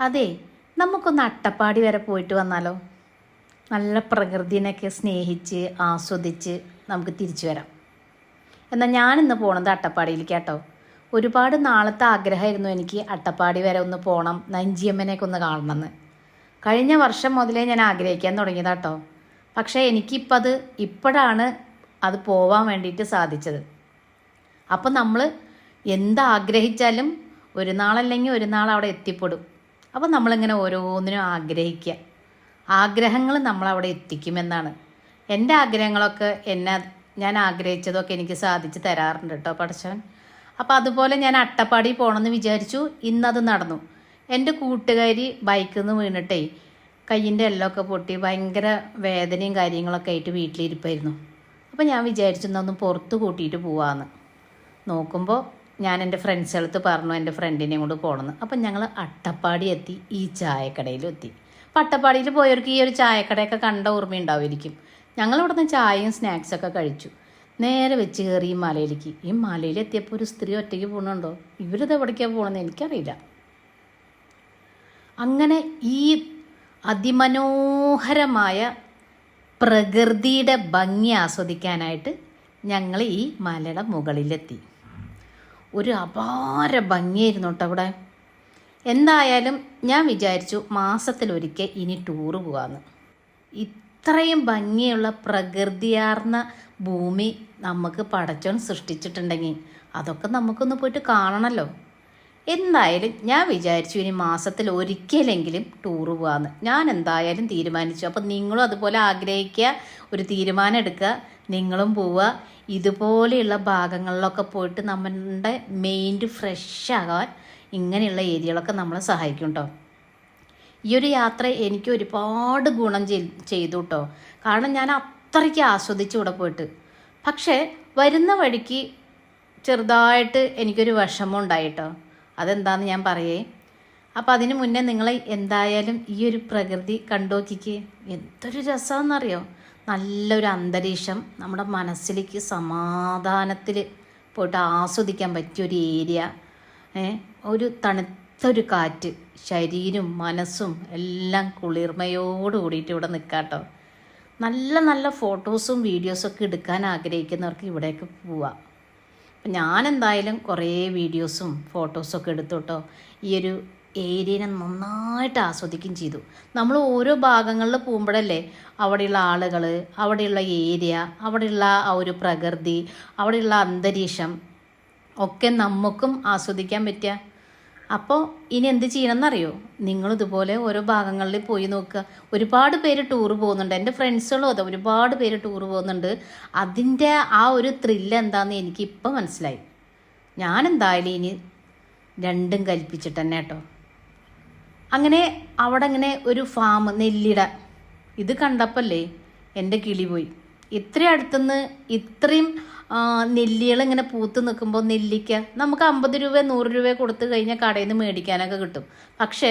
അതെ നമുക്കൊന്ന് അട്ടപ്പാടി വരെ പോയിട്ട് വന്നാലോ? നല്ല പ്രകൃതിനൊക്കെ സ്നേഹിച്ച് ആസ്വദിച്ച് നമുക്ക് തിരിച്ചു വരാം. എന്നാൽ ഞാനിന്ന് പോണത് അട്ടപ്പാടിയിലേക്ക് കേട്ടോ. ഒരുപാട് നാളത്തെ ആഗ്രഹമായിരുന്നു എനിക്ക് അട്ടപ്പാടി വരെ ഒന്ന് പോകണം നഞ്ചിയമ്മനെയൊക്കെ ഒന്ന് കാണണമെന്ന്. കഴിഞ്ഞ വർഷം മുതലേ ഞാൻ ആഗ്രഹിക്കാൻ തുടങ്ങിയതാട്ടോ പക്ഷേ എനിക്കിപ്പോൾ അത് ഇപ്പോഴാണ് അത് പോവാൻ വേണ്ടിയിട്ട് സാധിച്ചത്. അപ്പം നമ്മൾ എന്താഗ്രഹിച്ചാലും ഒരു നാളല്ലെങ്കിൽ ഒരു നാൾ അവിടെ എത്തിപ്പെടും. അപ്പം നമ്മളിങ്ങനെ ഓരോന്നിനും ആഗ്രഹിക്കുക ആഗ്രഹങ്ങൾ നമ്മളവിടെ എത്തിക്കുമെന്നാണ്. എന്റെ ആഗ്രഹങ്ങളൊക്കെ എന്നെ ഞാൻ ആഗ്രഹിച്ചതൊക്കെ എനിക്ക് സാധിച്ച് തരാറുണ്ട് കേട്ടോ പഠിച്ചവൻ. അപ്പോൾ അതുപോലെ ഞാൻ അട്ടപ്പാടി പോകണമെന്ന് വിചാരിച്ചു ഇന്നത് നടന്നു. എന്റെ കൂട്ടുകാരി ബൈക്കിൽ നിന്ന് വീണിട്ടേ കയ്യിന്റെ എല്ലൊക്കെ പൊട്ടി ഭയങ്കര വേദനയും കാര്യങ്ങളൊക്കെ ആയിട്ട് വീട്ടിലിരിപ്പായിരുന്നു. അപ്പോൾ ഞാൻ വിചാരിച്ചു ഒന്ന് പുറത്ത് കൂട്ടിയിട്ട് പോവാമെന്ന് നോക്കുമ്പോൾ ഞാൻ എന്റെ ഫ്രണ്ട്സുകളത്ത് പറഞ്ഞു എന്റെ ഫ്രണ്ടിനെയും കൊണ്ട് പോകണമെന്ന്. അപ്പം ഞങ്ങൾ അട്ടപ്പാടി എത്തി ഈ ചായക്കടയിലും എത്തി. അപ്പം അട്ടപ്പാടിയിൽ പോയവർക്ക് ഈ ഒരു ചായക്കടയൊക്കെ കണ്ട ഓർമ്മയുണ്ടാവുമായിരിക്കും ഞങ്ങൾ ഇവിടുന്ന് ചായയും സ്നാക്സൊക്കെ കഴിച്ചു. നേരെ വെച്ച് കയറി ഈ മലയിലേക്ക്. ഈ മലയിൽ എത്തിയപ്പോൾ ഒരു സ്ത്രീ ഒറ്റയ്ക്ക് പോകണുണ്ടോ ഇവരിത് എവിടേക്കാണ് പോകണമെന്ന് എനിക്കറിയില്ല. അങ്ങനെ ഈ അതിമനോഹരമായ പ്രകൃതിയുടെ ഭംഗി ആസ്വദിക്കാനായിട്ട് ഞങ്ങൾ ഈ മലയുടെ മുകളിലെത്തി. ഒരു അപാര ഭംഗിയായിരുന്നു കേട്ടോ അവിടെ. എന്തായാലും ഞാൻ വിചാരിച്ചു മാസത്തിലൊരിക്കൽ ഇനി ടൂറ് പോകാമെന്ന് ഇത്രയും ഭംഗിയുള്ള പ്രകൃതിയാർന്ന ഭൂമി നമുക്ക് പടച്ചോൻ സൃഷ്ടിച്ചിട്ടുണ്ടെങ്കിൽ അതൊക്കെ നമുക്കൊന്ന് പോയിട്ട് കാണണമല്ലോ എന്തായാലും ഞാൻ വിചാരിച്ചു ഇനി മാസത്തിൽ ഒരിക്കലെങ്കിലും ടൂർ പോകാമെന്ന് ഞാൻ എന്തായാലും തീരുമാനിച്ചു. അപ്പം നിങ്ങളും അതുപോലെ ആഗ്രഹിക്കുക ഒരു തീരുമാനം എടുക്കുക നിങ്ങളും പോവുക. ഇതുപോലെയുള്ള ഭാഗങ്ങളിലൊക്കെ പോയിട്ട് നമ്മുടെ മെയിൻഡ് ഫ്രഷ് ആകാൻ ഇങ്ങനെയുള്ള ഏരിയകളൊക്കെ നമ്മളെ സഹായിക്കും കേട്ടോ ഈ ഒരു യാത്ര എനിക്ക് ഒരുപാട് ഗുണം ചെയ്- ചെയ്തു കേട്ടോ കാരണം ഞാൻ അത്രയ്ക്ക് ആസ്വദിച്ചു ഇവിടെ പോയിട്ട്. പക്ഷേ വരുന്ന വഴിക്ക് ചെറുതായിട്ട് എനിക്കൊരു വിഷമം ഉണ്ടായിട്ടോ അതെന്താന്ന് ഞാൻ പറയേ. അപ്പം അതിന് മുന്നേ നിങ്ങൾ എന്തായാലും ഈ ഒരു പ്രകൃതി കണ്ടോക്കിക്ക്. എന്തൊരു രസമെന്നറിയോ നല്ലൊരു അന്തരീക്ഷം നമ്മുടെ മനസ്സിലേക്ക് സമാധാനത്തിൽ പോയിട്ട് ആസ്വദിക്കാൻ പറ്റിയ ഒരു ഏരിയ. ഒരു തണുത്തൊരു കാറ്റ് ശരീരവും മനസ്സും എല്ലാം കുളിർമയോട് കൂടിയിട്ട് ഇവിടെ നിൽക്കാട്ടോ നല്ല നല്ല ഫോട്ടോസും വീഡിയോസും ഒക്കെ എടുക്കാൻ ആഗ്രഹിക്കുന്നവർക്ക് ഇവിടേക്ക് പോവാം. അപ്പം ഞാൻ എന്തായാലും കുറേ വീഡിയോസും ഫോട്ടോസും ഒക്കെ എടുത്തു കേട്ടോ ഈ ഒരു ഏരിയനെ നന്നായിട്ട് ആസ്വദിക്കുകയും ചെയ്തു. നമ്മൾ ഓരോ ഭാഗങ്ങളിൽ പോകുമ്പോഴല്ലേ അവിടെയുള്ള ആളുകൾ അവിടെയുള്ള ഏരിയ അവിടെയുള്ള ആ ഒരു പ്രകൃതി അവിടെയുള്ള അന്തരീക്ഷം ഒക്കെ നമുക്കും ആസ്വദിക്കാൻ പറ്റുക? അപ്പോൾ ഇനി എന്ത് ചെയ്യണമെന്നറിയോ? നിങ്ങൾ ഇതുപോലെ ഓരോ ഭാഗങ്ങളിൽ പോയി നോക്കുക. ഒരുപാട് പേര് ടൂർ പോകുന്നുണ്ട്. എന്റെ ഫ്രണ്ട്സുകളും അതെ ഒരുപാട് പേര് ടൂർ പോകുന്നുണ്ട്. അതിന്റെ ആ ഒരു ത്രില്ല് എന്താണെന്ന് എനിക്ക് ഇപ്പം മനസ്സിലായി. ഞാൻ എന്തായാലും ഇനി രണ്ടും കൽപ്പിച്ചിട്ട് തന്നെ കേട്ടോ. അങ്ങനെ അവിടെ ഇങ്ങനെ ഒരു ഫാം നെല്ലിട. ഇത് കണ്ടപ്പല്ലേ എന്റെ കിളി പോയി. ഇത്ര അടുത്തുനിന്ന് ഇത്രയും നെല്ലികൾ ഇങ്ങനെ പൂത്ത് നിൽക്കുമ്പോൾ നെല്ലിക്ക നമുക്ക് അമ്പത് രൂപ നൂറ് രൂപ കൊടുത്തു കഴിഞ്ഞാൽ കടയിൽ നിന്ന് മേടിക്കാനൊക്കെ കിട്ടും. പക്ഷേ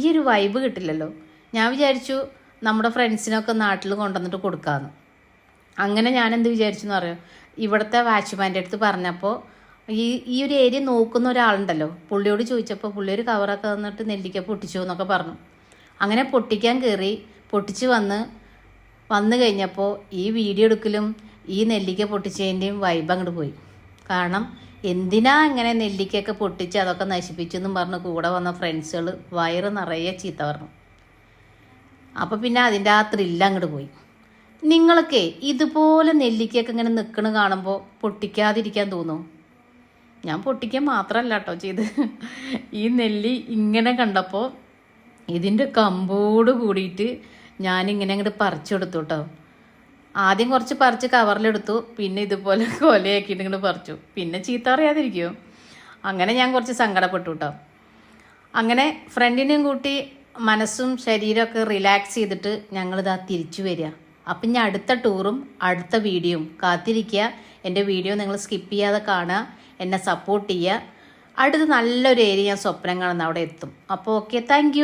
ഈ ഒരു വൈബ് കിട്ടില്ലല്ലോ. ഞാൻ വിചാരിച്ചു നമ്മുടെ ഫ്രണ്ട്സിനൊക്കെ നാട്ടിൽ കൊണ്ടുവന്നിട്ട് കൊടുക്കാമെന്ന് അങ്ങനെ ഞാൻ എന്ത് വിചാരിച്ചു എന്ന് പറയാം? ഇവിടുത്തെ വാച്ച്മാന്റെ അടുത്ത് പറഞ്ഞപ്പോൾ ഈ ഈ ഒരു ഏരിയ നോക്കുന്ന ഒരാളുണ്ടല്ലോ. പുള്ളിയോട് ചോദിച്ചപ്പോൾ പുള്ളി ഒരു കവറൊക്കെ വന്നിട്ട് നെല്ലിക്ക പൊട്ടിച്ചു എന്നൊക്കെ പറഞ്ഞു. അങ്ങനെ പൊട്ടിക്കാൻ കയറി പൊട്ടിച്ച് വന്ന് വന്നു കഴിഞ്ഞപ്പോൾ ഈ വീഡിയോ എടുക്കലും ഈ നെല്ലിക്ക പൊട്ടിച്ചതിന്റെയും വൈബ് അങ്ങോട്ട് പോയി. കാരണം എന്തിനാ ഇങ്ങനെ നെല്ലിക്കയൊക്കെ പൊട്ടിച്ച് അതൊക്കെ നശിപ്പിച്ചു എന്നും പറഞ്ഞ് കൂടെ വന്ന ഫ്രണ്ട്സുകൾ വയറ് നിറയെ ചീത്ത പറഞ്ഞു. അപ്പോൾ പിന്നെ അതിന്റെ ആ ത്രില്ല അങ്ങോട്ട് പോയി. നിങ്ങളൊക്കെ ഇതുപോലെ നെല്ലിക്കയൊക്കെ ഇങ്ങനെ നിൽക്കണ കാണുമ്പോൾ പൊട്ടിക്കാതിരിക്കാൻ തോന്നും? ഞാൻ പൊട്ടിക്കാൻ മാത്രമല്ല കേട്ടോ ചെയ്ത്. ഈ നെല്ലി ഇങ്ങനെ കണ്ടപ്പോൾ ഇതിന്റെ കമ്പോട് കൂടിയിട്ട് ഞാനിങ്ങനെ അങ്ങോട്ട് പറിച്ചു കൊടുത്തു കേട്ടോ ആദ്യം കുറച്ച് പറിച്ച് കവറിലെടുത്തു പിന്നെ ഇതുപോലെ കൊലയാക്കിയിട്ട് ഇങ്ങോട്ട് പറിച്ചു. പിന്നെ ചീത്ത പറയാതിരിക്കുമോ അങ്ങനെ ഞാൻ കുറച്ച് സങ്കടപ്പെട്ടു കേട്ടോ അങ്ങനെ ഫ്രണ്ടിനെയും കൂട്ടി മനസ്സും ശരീരമൊക്കെ റിലാക്സ് ചെയ്തിട്ട് ഞങ്ങളിതാ തിരിച്ചു വരിക. അപ്പം ഞാൻ അടുത്ത ടൂറും അടുത്ത വീഡിയോയും കാത്തിരിക്കുക. എന്റെ വീഡിയോ നിങ്ങൾ സ്കിപ്പ് ചെയ്യാതെ കാണുക. എന്നെ സപ്പോർട്ട് ചെയ്യുക. അടുത്ത് നല്ലൊരു ഏരിയ ഞാൻ സ്വപ്നം കാണുന്ന അവിടെ എത്തും. അപ്പോൾ ഓക്കെ താങ്ക്